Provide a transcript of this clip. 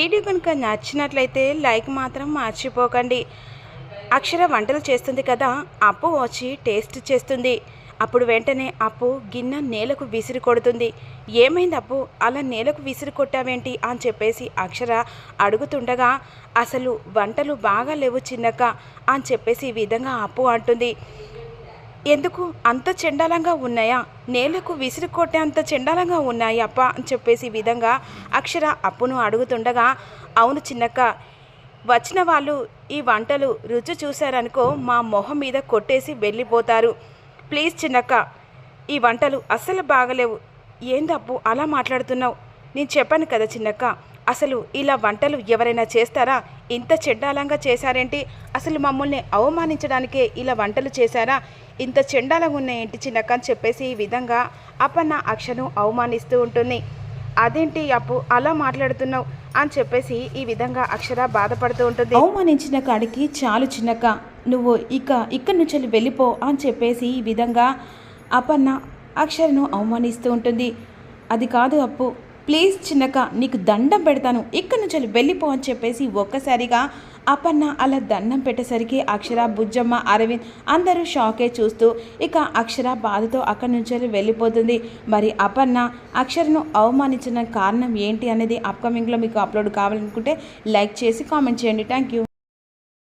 Video కనుక నచ్చినట్లయితే like మాత్రం మర్చిపోకండి. అక్షర వంటలు చేస్తుంది కదా అప్పు వచ్చి టేస్ట్ చేస్తుంది. అప్పుడు వెంటనే అప్పు గిన్నె నేలకు విసిరి కొడుతుంది. ఏమైంది అప్పు? అలా నేలకు విసిరి కొట్టావేంటి? అని చెప్పేసి అక్షర అడుగుతుండగా అసలు వంటలు బాగా లేవు చిన్నక్క అని చెప్పేసి ఈ విధంగా అప్పు అంటుంది. ఎందుకు? అంత చెండాలంగా ఉన్నాయా? నేలకు విసిరి కొట్టే అంత చెండాలంగా ఉన్నాయి అప్ప అని చెప్పేసి విధంగా అక్షర అప్పును అడుగుతుండగా అవును చిన్నక్క వచ్చిన వాళ్ళు ఈ వంటలు రుచి చూశారనుకో మా మొహం మీద కొట్టేసి వెళ్ళిపోతారు. ప్లీజ్ చిన్నక్క ఈ వంటలు అస్సలు బాగలేవు. ఏందప్పు అలా మాట్లాడుతున్నావు? నేను చెప్పాను కదా చిన్నక్క అసలు ఇలా వంటలు ఎవరైనా చేస్తారా? ఇంత చెండాలంగా చేశారేంటి? అసలు మమ్మల్ని అవమానించడానికే ఇలా వంటలు చేశారా? ఇంత చెండాలంగా ఉన్నాయేంటి చిన్నక్క అని చెప్పేసి ఈ విధంగా అపన్న అక్షను అవమానిస్తూ ఉంటుంది. అదేంటి అప్పు? అలా మాట్లాడుతున్నావు? అని చెప్పేసి ఈ విధంగా అక్షర బాధపడుతూ ఉంటుంది. అవమానించిన కాడికి చాలు చిన్నక్క. నువ్వు ఇక ఇక్కడి నుంచి వెళ్ళిపో అని చెప్పేసి ఈ విధంగా అపన్న అక్షరను అవమానిస్తూ ఉంటుంది. అది కాదు అప్పు. ప్లీజ్ చిన్నక నీకు దండం పెడతాను. ఇక్కడి నుంచి వెళ్ళిపో అని చెప్పేసి ఒక్కసారిగా అపన్న అలా దండం పెట్టేసరికి అక్షర బుజ్జమ్మ అరవింద్ అందరూ షాకే చూస్తూ ఇక అక్షర బాధతో అక్కడి నుంచి వెళ్ళిపోతుంది. మరి అపన్న అక్షరను అవమానించిన కారణం ఏంటి అనేది అప్కమింగ్లో మీకు అప్లోడ్ కావాలనుకుంటే లైక్ చేసి కామెంట్ చేయండి. Thank you